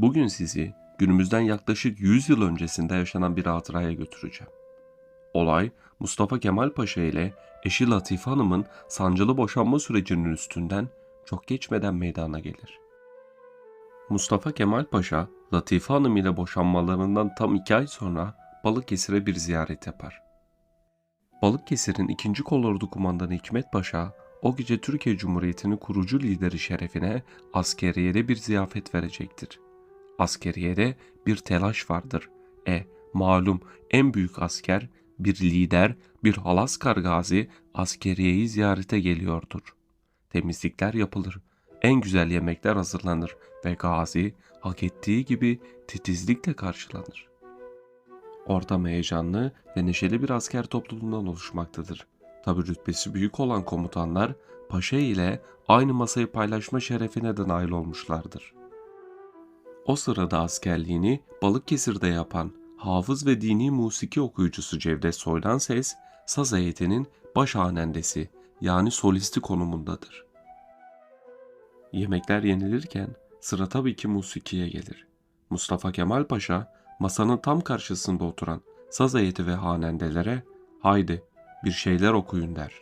Bugün sizi günümüzden yaklaşık 100 yıl öncesinde yaşanan bir hatıraya götüreceğim. Olay Mustafa Kemal Paşa ile eşi Latife Hanım'ın sancılı boşanma sürecinin üstünden çok geçmeden meydana gelir. Mustafa Kemal Paşa, Latife Hanım ile boşanmalarından tam iki ay sonra Balıkesir'e bir ziyaret yapar. Balıkesir'in 2. Kolordu Kumandanı Hikmet Paşa, o gece Türkiye Cumhuriyeti'nin kurucu lideri şerefine askeriyede bir ziyafet verecektir. Askeriyede bir telaş vardır. E, malum en büyük asker, bir lider, bir halaskar gazi askeriyeyi ziyarete geliyordur. Temizlikler yapılır, en güzel yemekler hazırlanır ve gazi hak ettiği gibi titizlikle karşılanır. Ortam heyecanlı ve neşeli bir asker topluluğundan oluşmaktadır. Tabi rütbesi büyük olan komutanlar paşa ile aynı masayı paylaşma şerefine de nail olmuşlardır. O sırada askerliğini Balıkesir'de yapan hafız ve dini musiki okuyucusu Cevdet Soydan Ses, saz heyetinin baş hanendesi yani solisti konumundadır. Yemekler yenilirken sıra tabii ki musikiye gelir. Mustafa Kemal Paşa masanın tam karşısında oturan saz heyeti ve hanendelere haydi bir şeyler okuyun der.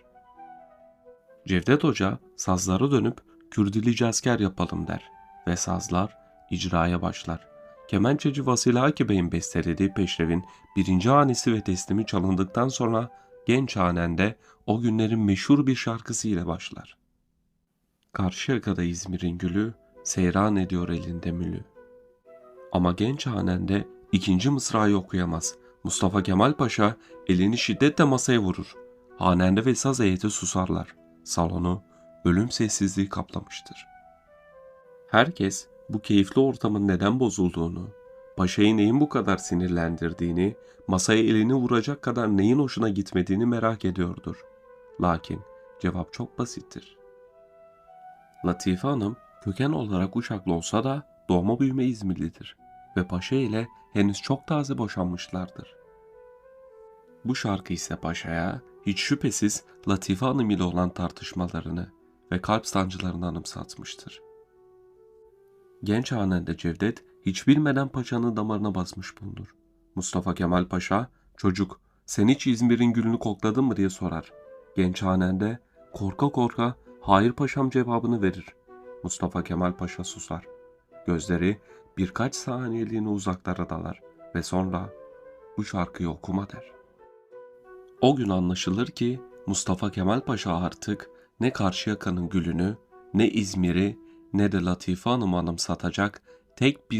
Cevdet Hoca sazlara dönüp Kürdilici asker yapalım der ve sazlar icraya başlar. Kemençeci Vasili Haki Bey'in bestelediği peşrevin birinci hanesi ve teslimi çalındıktan sonra genç hanende o günlerin meşhur bir şarkısı ile başlar. Karşıyaka'da İzmir'in gülü, seyran ediyor elinde mülü. Ama genç hanende ikinci mısrayı okuyamaz. Mustafa Kemal Paşa elini şiddetle masaya vurur. Hanende ve saz heyeti susarlar. Salonu ölüm sessizliği kaplamıştır. Herkes bu keyifli ortamın neden bozulduğunu, paşayı neyin bu kadar sinirlendirdiğini, masaya elini vuracak kadar neyin hoşuna gitmediğini merak ediyordur. Lakin cevap çok basittir. Latife Hanım köken olarak Uşaklı olsa da doğma büyüme İzmirlidir ve Paşa ile henüz çok taze boşanmışlardır. Bu şarkı ise Paşa'ya hiç şüphesiz Latife Hanım ile olan tartışmalarını ve kalp sancılarını anımsatmıştır. Genç hanende Cevdet hiç bilmeden paşanın damarına basmış bulunur. Mustafa Kemal Paşa, çocuk sen hiç İzmir'in gülünü kokladın mı diye sorar. Genç hanende korka korka hayır paşam cevabını verir. Mustafa Kemal Paşa susar. Gözleri birkaç saniyeliğine uzaklara dalar ve sonra bu şarkıyı okuma der. O gün anlaşılır ki Mustafa Kemal Paşa artık ne Karşıyaka'nın gülünü, ne İzmir'i, ne de Latife Hanım'ı anımsatacak tek bir